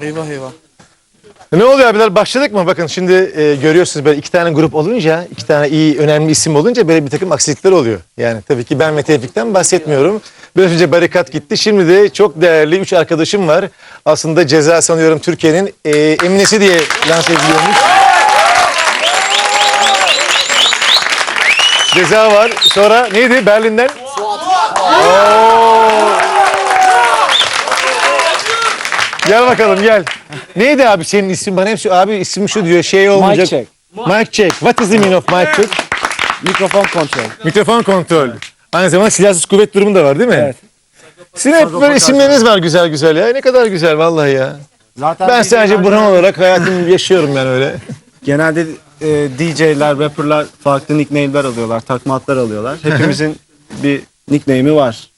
Eyvah eyvah. Ne oluyor abiler başladık mı? Bakın şimdi e, görüyorsunuz böyle iki tane grup olunca, iki tane iyi önemli isim olunca böyle bir takım aksilikler oluyor. Yani tabii ki ben ve Tevfik'ten bahsetmiyorum. Biraz önce barikat gitti. Şimdi de çok değerli üç arkadaşım var. Aslında ceza sanıyorum Türkiye'nin e, eminesi diye lanse ediliyormuş. Ceza var. Sonra neydi Berlin'den? Oo. Gel bakalım gel. Neydi abi senin ismin? Bana hepsi abi isim şu diyor şey olmayacak. Mic check. Mic check. What is the meaning of mic check? Mikrofon kontrol. Mikrofon kontrol. Aynı zamanda silahsız kuvvet durumu da var değil mi? Evet. Sizin hep böyle isimleriniz var güzel güzel ya. Ne kadar güzel vallahi ya. Zaten Ben sadece Burhan olarak hayatımı yaşıyorum yani öyle. Genelde e, DJ'ler, rapperlar farklı nickname'ler alıyorlar, takma adlar alıyorlar. Hepimizin bir nickname'i var.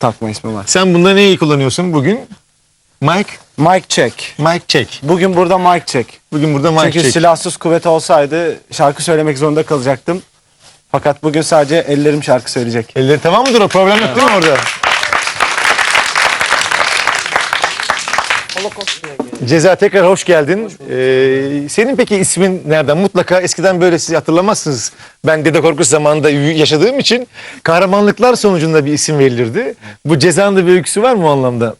Takma ismi var. Sen bunda neyi kullanıyorsun bugün? Mic? Mic check. Mic check. Bugün burada mic check. Bugün burada mic Çünkü check. silahsız kuvvet olsaydı şarkı söylemek zorunda kalacaktım. Fakat bugün sadece ellerim şarkı söyleyecek. Elleri tamam mıdır o? Problem yok değil mi orada? Ceza tekrar hoş geldin. Ee, senin peki ismin nereden? Mutlaka eskiden böyle siz hatırlamazsınız. Ben Dede Korkut zamanında yaşadığım için kahramanlıklar sonucunda bir isim verilirdi. Bu cezanın da bir öyküsü var mı o anlamda?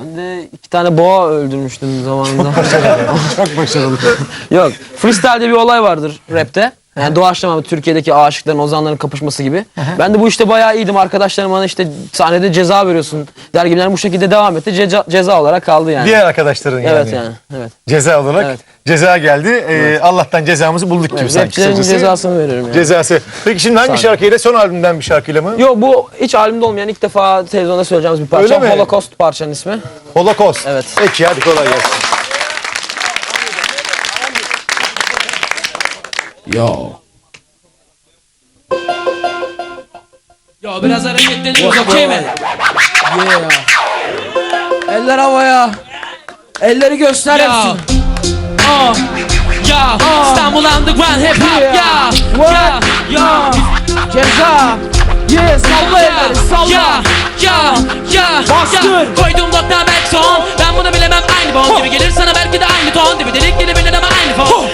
Ben de iki tane boğa öldürmüştüm zamanında. Çok başarılı. Yok. Freestyle'de bir olay vardır rapte. Yani doğaçlama Türkiye'deki aşıkların, ozanların kapışması gibi. Ben de bu işte bayağı iyiydim. Arkadaşlarım bana işte sahnede ceza veriyorsun der gibiler bu şekilde devam etti. Ceza, ceza olarak kaldı yani. Diğer arkadaşların yani. Evet yani. Evet. Ceza olarak Evet. ceza geldi. Ee, Allah'tan cezamızı bulduk gibi sanki. Rapçilerin kısacası. cezasını veriyorum yani. Cezası. Peki şimdi hangi şarkıyla? Son albümden bir şarkıyla mı? Yok bu hiç albümde olmayan ilk defa televizyonda söyleyeceğimiz bir parça. Öyle mi? Holocaust parçanın ismi. Holocaust. Evet. Peki hadi kolay gelsin. Yo. Yo biraz hareketleniyoruz okey mi? Yeah. Eller havaya. Elleri göster Ya. hepsini. Oh. Ya. İstanbul Underground Hip Hop ya. Ya. What? Ya. Ceza. Yeah, salla Ya. elleri salla. Ya. Ya. Ya. Bastır. Koydum nokta belki son. Ben bunu bilemem aynı bon gibi gelir sana belki de aynı ton. Dibi delik gibi bilir ama aynı fon.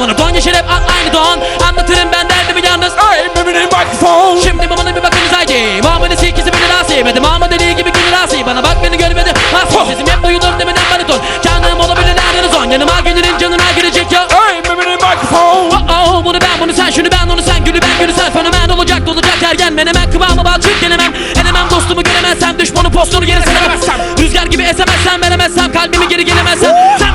Bunu ton yaşar hep at aynı don. Anlatırım ben derdimi yalnız. Ay bebeğin mikrofon. Şimdi babana bir bakınız haydi. Muhammed'in sekizi beni rahatsız etmedi. Muhammed dediği gibi günü rahatsız Bana bak beni görmedi. Nasıl sesim hep duyulur demeden bariton. Canım olabilir nereden son. Yanıma gelirin canına girecek ya. Ay bebeğin mikrofon. Oh oh bunu ben bunu sen şunu ben onu sen gülü ben gülü sen fenomen olacak dolacak ergen menemen kıvamı bal çık gelemem Elemem dostumu göremezsem düşmanın postunu geri seremezsem Rüzgar gibi esemezsem veremezsem kalbimi geri gelemezsem Sen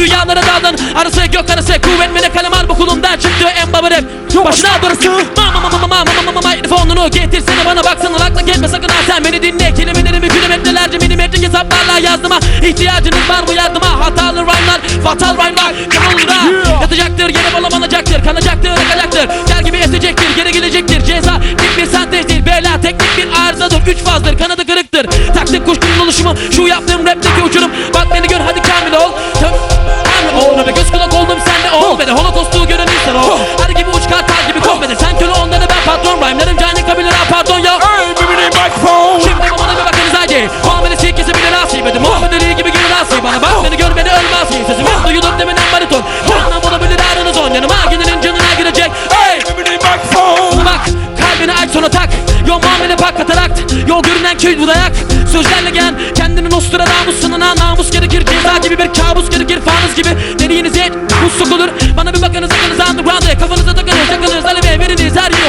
Rüyalara daldın arası gök arası kuvvet beni kalem? Al bu kulumdan çıktı en baba rap. Başına darısı Mama mama mama mama mama mikrofonunu getirsene bana. Baksana lakla gelme sakın ha sen beni dinle. Kelimelerimi kilometrelerce milimetrik hesaplarla yazdıma. İhtiyacınız var mı yardıma? Hatalı rhyme'lar fatal rhyme'lar. Kanalda yatacaktır yere balabanacaktır kanacaktır akacaktır Ter gibi esecektir geri gelecektir. Ceza tek bir sentezdir bela teknik bir arızadır. Üç fazdır kanadı kırıktır. Taktik kuşkunun oluşumu şu yaptığım rapteki uçurum. Bak beni gör hadi kamil ol. Tüm ol Her gibi uç kartal gibi kombedir Sen köle onları ben patron Rhyme'larım cani kabiler ha pardon ya. Şimdi babana bir bakınız haydi Muhammed'e sikisi bile nasip edin Muhammed Ali gibi gülü nasip. Bana bak beni gör beni ölmez. Sözüm hep duyulur deminden bariton. Canına bulabilir aranız on. Yanıma gidenin canına girecek. Hey! Bak kalbini aç sonra tak. Yol muamele bak katarakt Yol görünen köy bu dayak. Sözlerle gel kendini Nostradamus sanına namus gerekir. Ceza gibi bir kabus gerekir. Fanız gibi. Dediğinize buz sokulur Bana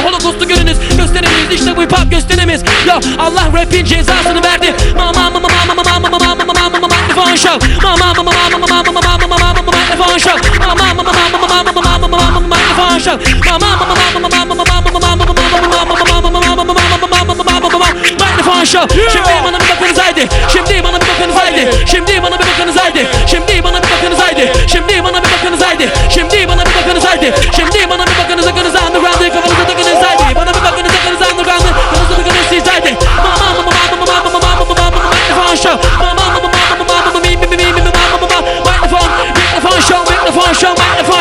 holokostu görünüz Gösteriniz işte bu hip hop gösterimiz Ya Allah rapin cezasını verdi Mama mama mama mama mama mama mama mama mama mikrofon show Mama mama mama mama mama mama mama mama mikrofon show Mama mama mama mama mama mama mama mama mikrofon show Mama mama mama mama mama mama mama Mikrofon show Şimdi bana bir bakınız haydi Şimdi bana bir bakınız haydi Şimdi bana bir bakınız haydi Şimdi bana bir bakınız haydi Şimdi bana bir bakınız haydi Şimdi bana bir bakınız haydi Şimdi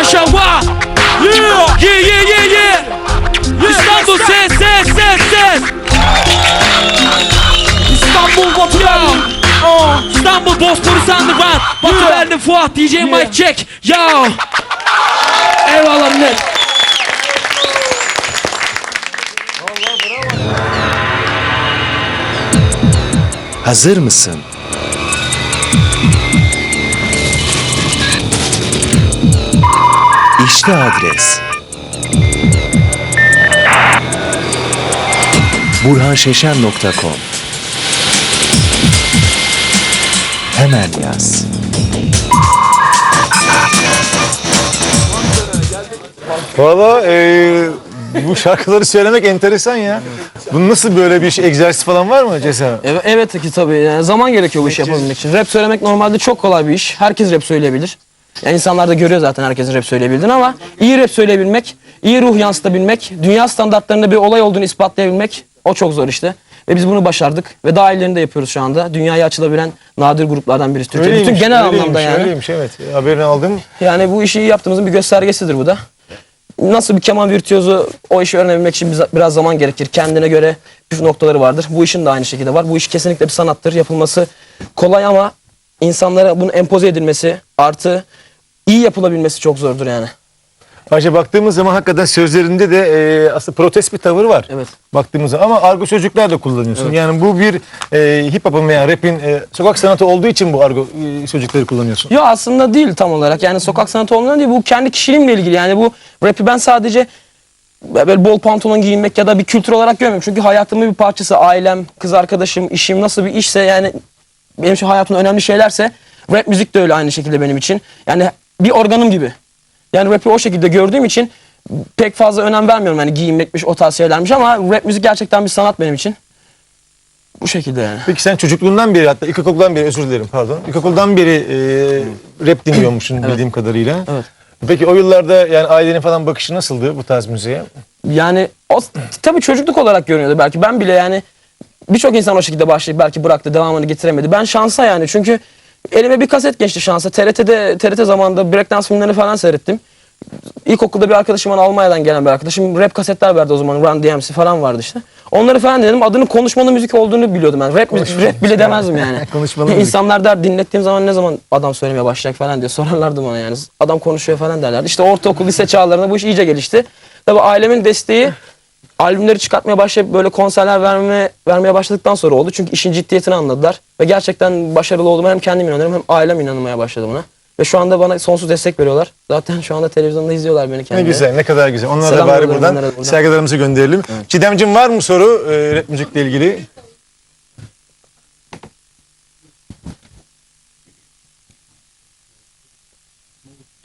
maşallah. Yeah, yeah, yeah, yeah, yeah. İstanbul ses, ses, ses, ses. İstanbul Batı Berlin. Oh, İstanbul Bosporus Underground. Batı Berlin Fuat DJ Mike Check. Yo. Eyvallah millet. Hazır mısın? İşte adres. burhanşeşen.com Hemen yaz. Valla e, bu şarkıları söylemek enteresan ya. Bunun nasıl böyle bir şey, egzersiz falan var mı Cesa? Evet, evet ki tabii. Yani zaman gerekiyor bu işi yapabilmek için. Rap söylemek normalde çok kolay bir iş. Herkes rap söyleyebilir. Yani insanlar da görüyor zaten herkesin rap söyleyebildiğini ama iyi rap söyleyebilmek, iyi ruh yansıtabilmek, dünya standartlarında bir olay olduğunu ispatlayabilmek o çok zor işte. Ve biz bunu başardık ve daha iyilerini de yapıyoruz şu anda. Dünyaya açılabilen nadir gruplardan birisi Türkiye. Bütün genel öyleymiş, anlamda yani. Öyleymiş evet. Haberini aldım. Yani bu işi iyi yaptığımızın bir göstergesidir bu da. Nasıl bir keman virtüozu o işi öğrenebilmek için biraz zaman gerekir. Kendine göre püf noktaları vardır. Bu işin de aynı şekilde var. Bu iş kesinlikle bir sanattır. Yapılması kolay ama insanlara bunun empoze edilmesi artı iyi yapılabilmesi çok zordur yani. Ayrıca baktığımız zaman hakikaten sözlerinde de e, aslında protest bir tavır var. Evet. Baktığımız zaman ama argo sözcükler de kullanıyorsun. Yani bu bir e, hip hop'un veya rap'in e, sokak sanatı olduğu için bu argo e, sözcükleri kullanıyorsun. Yo aslında değil tam olarak. Yani sokak sanatı olmadan değil. Bu kendi kişiliğimle ilgili. Yani bu rapi ben sadece böyle bol pantolon giyinmek ya da bir kültür olarak görmüyorum. Çünkü hayatımın bir parçası. Ailem, kız arkadaşım, işim nasıl bir işse yani benim için hayatımda önemli şeylerse rap müzik de öyle aynı şekilde benim için. Yani bir organım gibi. Yani rap'i o şekilde gördüğüm için pek fazla önem vermiyorum. Yani giyinmekmiş o tarz şeylermiş ama rap müzik gerçekten bir sanat benim için. Bu şekilde yani. Peki sen çocukluğundan beri hatta ilkokuldan beri özür dilerim pardon. İlkokuldan beri e, rap dinliyormuşsun bildiğim kadarıyla. Evet. Peki o yıllarda yani ailenin falan bakışı nasıldı bu tarz müziğe? Yani o tabii çocukluk olarak görünüyordu belki. Ben bile yani birçok insan o şekilde başlayıp belki bıraktı, devamını getiremedi. Ben şansa yani çünkü elime bir kaset geçti şansa. TRT'de TRT zamanında breakdance filmlerini falan seyrettim. İlkokulda bir arkadaşım bana Almanya'dan gelen bir arkadaşım rap kasetler verdi o zaman. Run DMC falan vardı işte. Onları falan dedim. Adının konuşmalı müzik olduğunu biliyordum ben. Rap, Konuşmalı rap bile demezdim yani. Konuşmalı müzik. İnsanlar der dinlettiğim zaman ne zaman adam söylemeye başlayacak falan diye sorarlardı bana yani. Adam konuşuyor falan derlerdi. İşte ortaokul, lise çağlarında bu iş iyice gelişti. Tabii ailemin desteği albümleri çıkartmaya başlayıp böyle konserler vermeye, vermeye başladıktan sonra oldu. Çünkü işin ciddiyetini anladılar. Ve gerçekten başarılı olduğuma hem kendim inanıyorum hem ailem inanmaya başladı buna. Ve şu anda bana sonsuz destek veriyorlar. Zaten şu anda televizyonda izliyorlar beni Ne kendileri. güzel, ne kadar güzel. Onlara da Selam bari yolluyorum buradan, da buradan. saygılarımızı gönderelim. Çiğdemciğim var mı soru e, rap müzikle ilgili?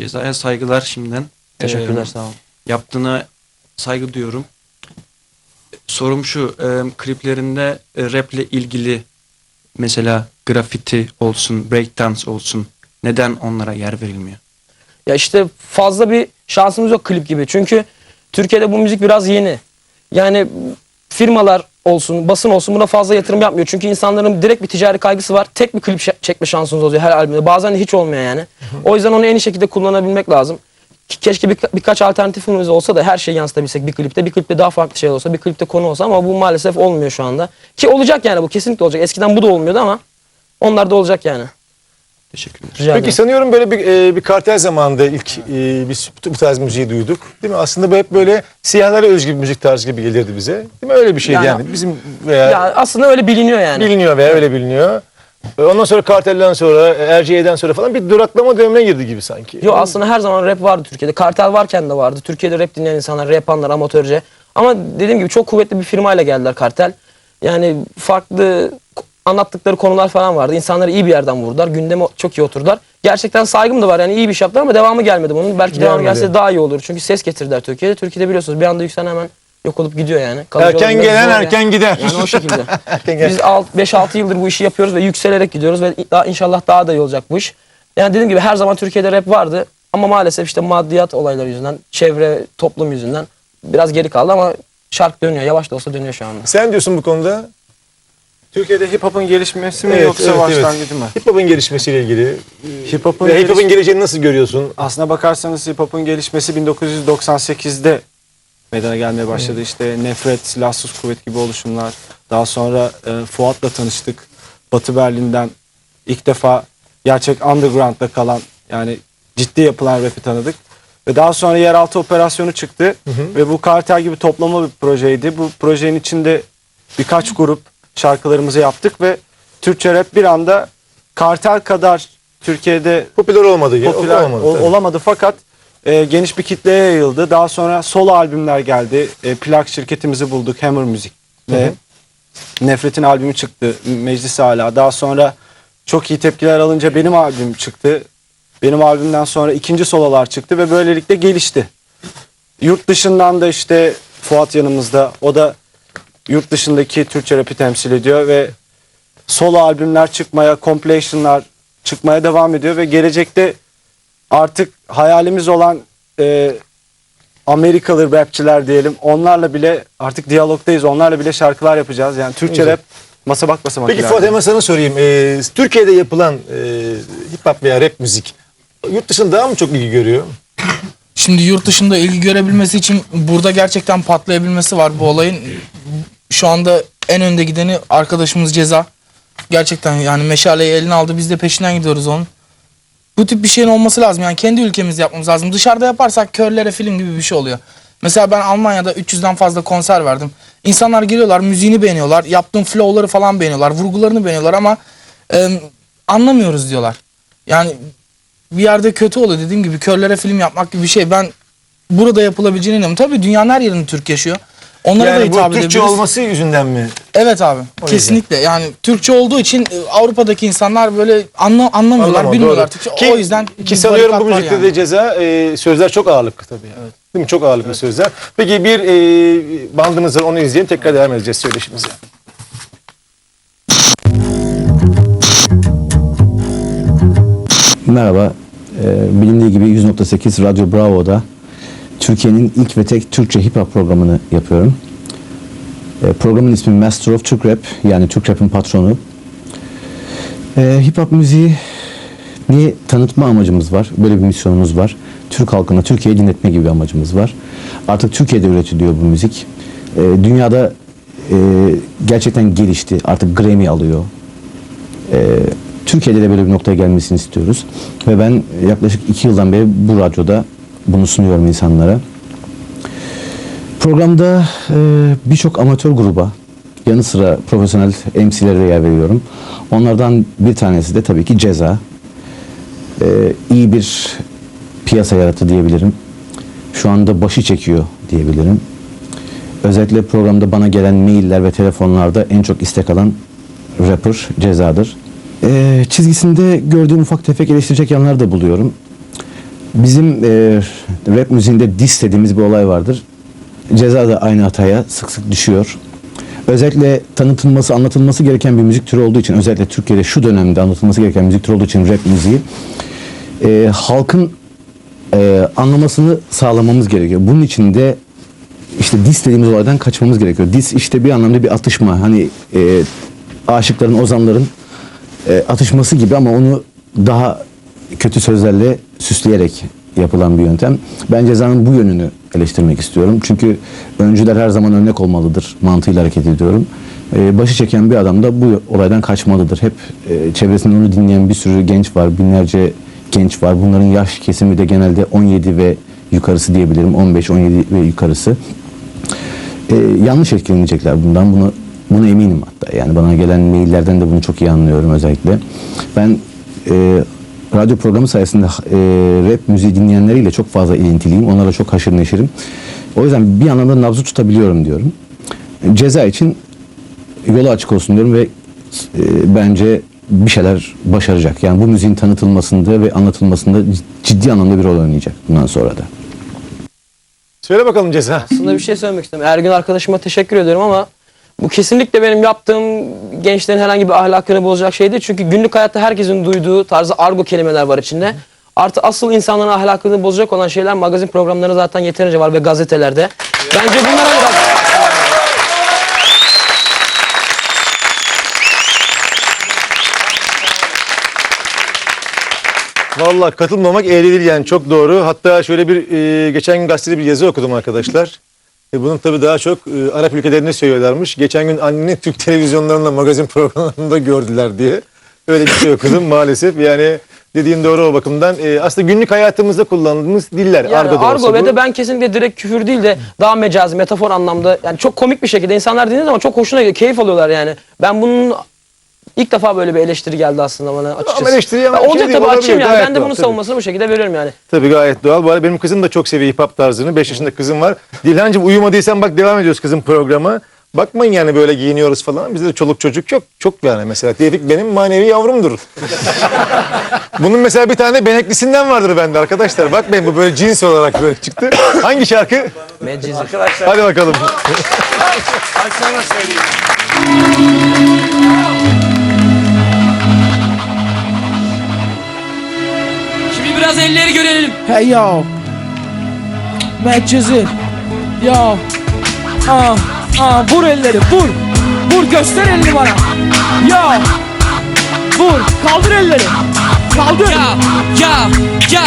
Cezaya saygılar şimdiden. Teşekkürler Ee, sağ olun. yaptığına saygı duyuyorum. Sorum şu, e, kliplerinde e, raple ilgili mesela grafiti olsun, breakdance olsun neden onlara yer verilmiyor? Ya işte fazla bir şansımız yok klip gibi. Çünkü Türkiye'de bu müzik biraz yeni. Yani firmalar olsun, basın olsun buna fazla yatırım yapmıyor. Çünkü insanların direkt bir ticari kaygısı var. Tek bir klip çekme şansınız oluyor her albümde. Bazen hiç olmuyor yani. O yüzden onu en iyi şekilde kullanabilmek lazım. Ke- Keşke birka- birkaç alternatifimiz olsa da her şeyi yansıtabilsek bir klipte. Bir klipte daha farklı şey olsa, bir klipte konu olsa ama bu maalesef olmuyor şu anda. Ki olacak yani bu kesinlikle olacak. Eskiden bu da olmuyordu ama onlar da olacak yani. Teşekkürler. Rica Peki ederim. sanıyorum böyle bir, e, bir kartel zamanında ilk e, biz bu tarz müziği duyduk. Değil mi? Aslında bu hep böyle siyahlara özgü bir müzik tarzı gibi gelirdi bize. Değil mi? Öyle bir şeydi yani. Yani- Bizim veya Ya aslında öyle biliniyor yani. biliniyor veya öyle biliniyor. E, Ondan sonra kartelden sonra, RCA'den sonra falan bir duraklama dönemine girdi gibi sanki. Yo aslında her zaman rap vardı Türkiye'de. Kartel varken de vardı. Türkiye'de rap dinleyen insanlar, rap yapanlar amatörce. Ama dediğim gibi çok kuvvetli bir firmayla geldiler Kartel. Yani farklı anlattıkları konular falan vardı. İnsanları iyi bir yerden vurdular. Gündeme çok iyi oturdular. Gerçekten saygım da var. Yani iyi bir şey yaptılar ama devamı gelmedi bunun. Belki devamı Gelmedi. gelse daha iyi olur. Çünkü ses getirdiler Türkiye'de. Türkiye'de biliyorsunuz bir anda yükselen hemen yok olup gidiyor yani. Kalıcı Erken gelen erken gider. Yani o şekilde. Erken. Biz 5-6 yıldır bu işi yapıyoruz ve yükselerek gidiyoruz ve daha inşallah daha da iyi olacak bu iş. Yani dediğim gibi her zaman Türkiye'de rap vardı ama maalesef işte maddiyat olayları yüzünden, çevre, toplum yüzünden biraz geri kaldı ama şark dönüyor. Yavaş da olsa dönüyor şu anda. Sen diyorsun bu konuda. Türkiye'de hip hop'un gelişmesi mi Evet, yoksa evet, başlangıcı mı? Hip hop'un gelişmesiyle ilgili. Hip hop'un Ve hip hop'un geliş- geleceğini nasıl görüyorsun? aslına bakarsanız hip hop'un gelişmesi 1998'de meydana gelmeye başladı. İşte Nefret, Silahsız Kuvvet gibi oluşumlar. Daha sonra e, Fuat'la tanıştık. Batı Berlin'den ilk defa gerçek underground'da kalan yani ciddi yapılan rap'i tanıdık. Ve daha sonra yeraltı operasyonu çıktı. Ve bu kartel gibi toplama bir projeydi. Bu projenin içinde birkaç grup şarkılarımızı yaptık ve Türkçe rap bir anda kartel kadar Türkiye'de Popüler olmadı. popüler olamadı. olamadı fakat e, geniş bir kitleye yayıldı. Daha sonra solo albümler geldi. E, plak şirketimizi bulduk Hammer Müzik ve Nefret'in albümü çıktı Meclis Hala. Daha sonra çok iyi tepkiler alınca benim albüm çıktı. Benim albümden sonra ikinci sololar çıktı ve böylelikle gelişti. Yurt dışından da işte Fuat yanımızda. O da yurt dışındaki Türkçe rap'i temsil ediyor ve solo albümler çıkmaya, compilation'lar çıkmaya devam ediyor ve gelecekte artık hayalimiz olan e, Amerikalı rapçiler diyelim. Onlarla bile artık diyalogdayız. Onlarla bile şarkılar yapacağız. Yani Türkçe Güzel. rap masa bak basamak Peki. Fuat hemen sana sorayım. Ee, Türkiye'de yapılan e, hip hop veya rap müzik yurt dışında daha mı çok ilgi görüyor? Şimdi yurt dışında ilgi görebilmesi için burada gerçekten patlayabilmesi var bu olayın. Şu anda en önde gideni arkadaşımız Ceza. Gerçekten yani meşaleyi eline aldı biz de peşinden gidiyoruz onun. Bu tip bir şeyin olması lazım yani kendi ülkemizde yapmamız lazım. Dışarıda yaparsak körlere film gibi bir şey oluyor. Mesela ben Almanya'da 300'den fazla konser verdim. İnsanlar geliyorlar müziğini beğeniyorlar. Yaptığım flow'ları falan beğeniyorlar. Vurgularını beğeniyorlar ama e, anlamıyoruz diyorlar. Yani bir yerde kötü oluyor dediğim gibi körlere film yapmak gibi bir şey. Ben burada yapılabileceğine inanıyorum. Tabii dünyanın her yerinde Türk yaşıyor. Onlara da Yani hitap bu Türkçe edebiliriz. olması yüzünden mi? Evet abi. O kesinlikle. Yani Türkçe olduğu için e, Avrupa'daki insanlar böyle anla, anlamıyorlar, Anlamam, bilmiyorlar doğru. Türkçe. Ki, o yüzden ki sanıyorum bu müzikte yani. de ceza e, sözler çok ağırlıklı tabii. Evet. Değil mi? Çok ağırlıklı sözler. Peki bir e, bandımız var onu izleyelim tekrar devam edeceğiz söyleşimize. Merhaba. Ee, bilindiği gibi 100.8 Radyo Bravo'da Türkiye'nin ilk ve tek Türkçe hip hop programını yapıyorum. Ee, programın ismi Master of Türk Rap yani Türk Rap'in patronu. Ee, hip hop müziği niye tanıtma amacımız var. Böyle bir misyonumuz var. Türk halkına Türkiye'yi dinletme gibi bir amacımız var. Artık Türkiye'de üretiliyor bu müzik. Ee, dünyada e, gerçekten gelişti. Artık Grammy alıyor. Ee, Türkiye'de de böyle bir noktaya gelmesini istiyoruz. Ve ben yaklaşık iki yıldan beri bu radyoda bunu sunuyorum insanlara. Programda e, birçok amatör gruba yanı sıra profesyonel MC'lere de yer veriyorum. Onlardan bir tanesi de tabii ki Ceza. E, iyi bir piyasa yarattı diyebilirim. Şu anda başı çekiyor diyebilirim. Özellikle programda bana gelen mailler ve telefonlarda en çok istek alan rapper Ceza'dır. Ee, çizgisinde gördüğüm ufak tefek eleştirecek yanlar da buluyorum. Bizim e, rap müziğinde diss dediğimiz bir olay vardır. Ceza da aynı hataya sık sık düşüyor. Özellikle tanıtılması, anlatılması gereken bir müzik türü olduğu için, özellikle Türkiye'de şu dönemde anlatılması gereken müzik türü olduğu için rap müziği, e, halkın e, anlamasını sağlamamız gerekiyor. Bunun için de işte dis dediğimiz olaydan kaçmamız gerekiyor. Dis işte bir anlamda bir atışma. Hani e, aşıkların, ozanların e, atışması gibi ama onu daha kötü sözlerle süsleyerek yapılan bir yöntem. Ben cezanın bu yönünü eleştirmek istiyorum. Çünkü öncüler her zaman örnek olmalıdır mantığıyla hareket ediyorum. E, başı çeken bir adam da bu olaydan kaçmalıdır. Hep e, çevresinde onu dinleyen bir sürü genç var, binlerce genç var. Bunların yaş kesimi de genelde 17 ve yukarısı diyebilirim. 15-17 ve yukarısı. E, yanlış etkilenecekler bundan. Bunu buna eminim hatta. Yani bana gelen maillerden de bunu çok iyi anlıyorum özellikle. Ben e, radyo programı sayesinde e, rap müziği dinleyenleriyle çok fazla ilintiliyim. Onlarla çok haşır neşirim. O yüzden bir anlamda nabzı tutabiliyorum diyorum. Ceza için yolu açık olsun diyorum ve e, bence bir şeyler başaracak. Yani bu müziğin tanıtılmasında ve anlatılmasında ciddi anlamda bir rol oynayacak bundan sonra da. Söyle bakalım ceza. Aslında bir şey söylemek istiyorum. Ergün arkadaşıma teşekkür ediyorum ama bu kesinlikle benim yaptığım gençlerin herhangi bir ahlakını bozacak şey değil. Çünkü günlük hayatta herkesin duyduğu tarzı argo kelimeler var içinde. Artı asıl insanların ahlakını bozacak olan şeyler magazin programları zaten yeterince var ve gazetelerde. Bence bunlara biraz... Vallahi katılmamak eğri yani çok doğru. Hatta şöyle bir e, geçen gün gazetede bir yazı okudum arkadaşlar. E, bunun tabii daha çok e, Arap ülkelerinde söylüyorlarmış. Geçen gün anneni Türk televizyonlarında magazin programlarında gördüler diye. Öyle bir şey okudum maalesef. Yani dediğin doğru o bakımdan. E, aslında günlük hayatımızda kullandığımız diller. Yani argo da argo olsa ve bu. de ben kesinlikle direkt küfür değil de daha mecazi, metafor anlamda yani çok komik bir şekilde insanlar dinlediği zaman çok hoşuna gidiyor, keyif alıyorlar yani. Ben bunun ilk defa böyle bir eleştiri geldi aslında bana açıkçası. eleştiri ama Ya şey olacak değil, tabii açayım yani. Ben de doğal, bunun tabii. savunmasını bu şekilde veriyorum yani. Tabii gayet doğal. Bu arada benim kızım da çok seviyor hip hop tarzını. 5 yaşında kızım var. Dilhancığım uyumadıysan bak devam ediyoruz kızım programa. Bakmayın yani böyle giyiniyoruz falan. Bizde de çoluk çocuk yok. Çok yani mesela. Tevfik benim manevi yavrumdur. Bunun mesela bir tane beneklisinden vardır bende arkadaşlar. Bakmayın bu böyle cins olarak böyle çıktı. Hangi şarkı? Mecizi. Hadi bakalım. Şimdi biraz elleri görelim. Hey yo. Medcezir. Yo. Aa, aa, vur elleri vur. Vur göster elini bana. Yo. Vur. Kaldır elleri. Kaldır. Ya ya ya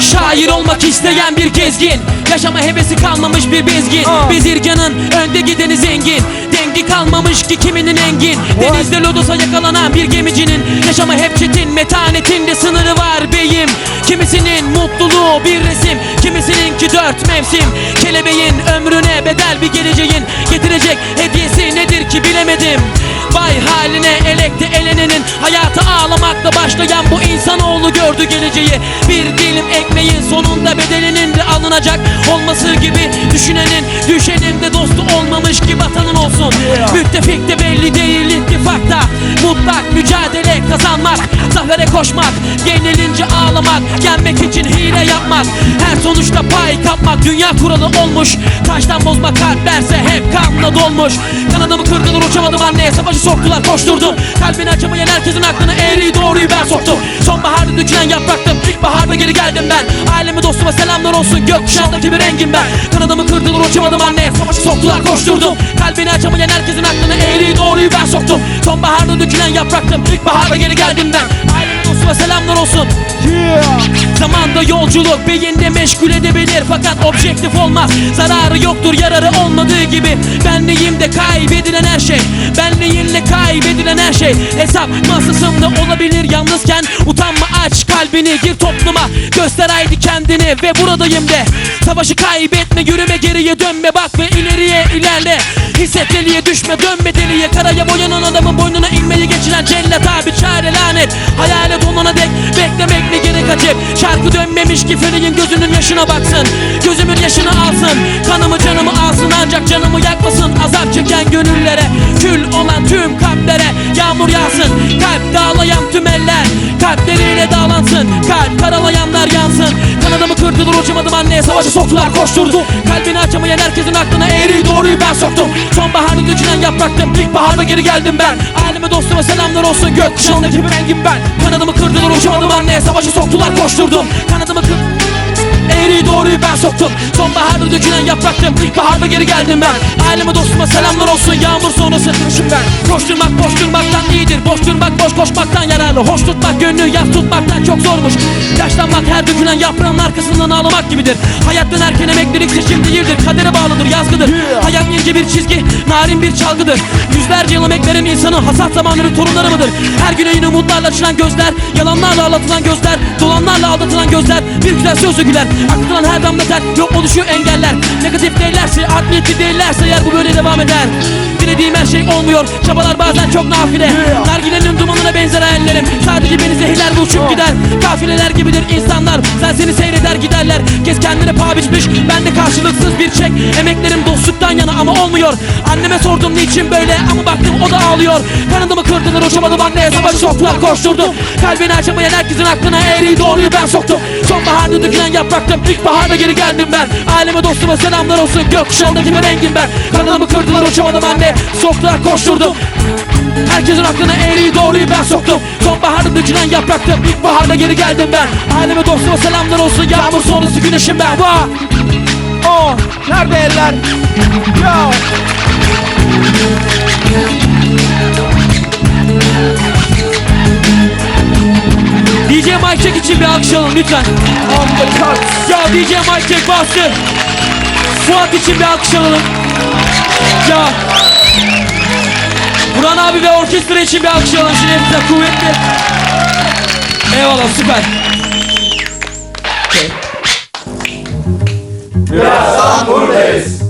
Şair olmak isteyen bir gezgin Yaşama hevesi kalmamış bir bezgin. Aa. Bezirganın önde gideni zengin. Dengi kalmamış ki kiminin engin. Denizde lodosa yakalanan bir gemicinin. Yaşama hep çetin metanetinde sınırı var beyim. Kimisinin mutluluğu bir resim. Kimisininki dört mevsim. Kelebeğin ömrüne bedel bir geleceğin. Getirecek hediyesi nedir ki bilemedim Vay haline elekte elenenin Hayatı ağlamakla başlayan bu insanoğlu gördü geleceği. Bir dilim ekmeğin sonunda bedelinin de alınacak Olması gibi düşünenin düşenin de dostu olmamış ki vatanın olsun. Müttefik de belli değil ittifakta Mutlak mücadele kazanmak Zafere koşmak Yenilince ağlamak Yenmek için hile yapmak Her sonuçta pay kapmak Dünya kuralı olmuş Taştan bozma kalplerse hep kanla dolmuş. Kanadımı kırdılar uçamadım anneye Savaşı soktular koşturdum Kalbini açamayan herkesin aklına eğriyi doğruyu ben soktum. Sonbaharda dökülen yapraktım İlkbaharda geri geldim ben. Aileme dostuma selamlar olsun. Gökkuşağındaki bir rengim ben. Kanadımı kırdılar uçamadım anneye. Savaşı soktular koşturdum. Kalbini açamayan herkesin aklına eğriyi doğruyu ben soktum. Sonbaharda dökülen yapraktım İlkbaharda geri geldim ben Aileme dostuma selamlar olsun. Zamanda yolculuk beyinde meşgul edebilir. Fakat objektif olmaz Zararı yoktur yararı olmadığı gibi. Benliğimde kaybedilen her şey. Benliğinle kaybedilen her şey. Hesap masasında olabilir yalnızken. Utanma aç kalbini gir topluma. Göster haydi kendini ve buradayım de. Savaşı kaybetme yürüme geriye dönme. Bak ve ileriye ilerle. Hisset deliye düşme dönme deliye. Karaya boyanan adamın acep Şarkı dönmemiş ki feleğin gözünün yaşına baksın. Gözümün yaşını alsın. Kanımı canımı alsın ancak canımı yakmasın. Azap çeken gönüllere Kül olan tüm kalplere Yağmur yağsın. Kalp dağlayan tüm eller Kalpleriyle dağlansın. Kalp karalayanlar yansın Kanadımı kırdılar uçamadım anneye Savaşı soktular koşturdu. Kalbini açamayan herkesin aklına eğri doğruyu ben soktum. Sonbaharda dökülen yapraktım İlkbaharda geri geldim ben. Aileme dostuma selamlar olsun Gökkuşağındaki bir rengim ben. Kanadımı kırdılar uçamadım anneye Savaşı soktular koşturdum. Kanadımı kır... Eğri doğruyu ben soktum. Sonbaharda dökülen yapraktım İlkbaharda geri geldim ben. Aileme dostuma selamlar olsun Yağmur sonrası düşün ben. Koşturmak boş durmaktan iyidir. Boş durmak boş koşmaktan yararlı. Hoş tutmak gönlü yaz tutmaktan çok zormuş. Yaşlanmak her dökülen yaprağın arkasından ağlamak gibidir. Hayat dönerken emeklilik seçim değildir Kadere bağlıdır yazgıdır. Hayat ince bir çizgi narin bir çalgıdır. Yüzlerce yıl emek veren insanın hasat zamanları torunları mıdır? Her güne yine umutlarla açılan gözler Yalanlarla ağlatılan gözler Dolanlarla aldatılan gözler Bir güzel sözle güler Akıtılan her damla ter Yok oluşuyor engeller. Negatif değillerse art niyetli değillerse Eğer bu böyle devam eder. Dilediğim her şey olmuyor. Çabalar bazen çok nafile. Nargilenin dumanına Sadece beni zehirler uçup gider. Kafileler gibidir insanlar. Sen seni seyreder giderler. Kez kendine paha biçmiş. Ben de karşılıksız bir çek. Emeklerim dostluktan yana ama olmuyor. Anneme sordum niçin böyle? Ama baktım o da ağlıyor. Kanadımı kırdılar uçamadım anneye Savaşı soktular koşturdum Kalbini açamayan herkesin aklına eğriyi doğruyu ben soktum. Sonbaharda dökülen yapraktım İlkbaharda geri geldim ben. Aileme dostuma selamlar olsun. Gökkuşağındaki bir rengim ben. Kanadımı kırdılar uçamadım anne. Soktular koşturdum. Herkesin aklına eğriyi doğruyu ben soktum. Sonbaharda dökülen yapraktım İlkbaharda geri geldim ben Aileme dostuma selamlar olsun Yağmur sonrası güneşim ben Vah! Oh, nerede eller? Yo. DJ Mike Check için bir alkış alın lütfen. Ya DJ Mike Check bastı. Fuat için bir alkış alalım. Ya. Buran abi ve orkestra için bir alkış alalım. Şimdi hepinize kuvvetli. Eyvallah süper. Okay. Birazdan buradayız.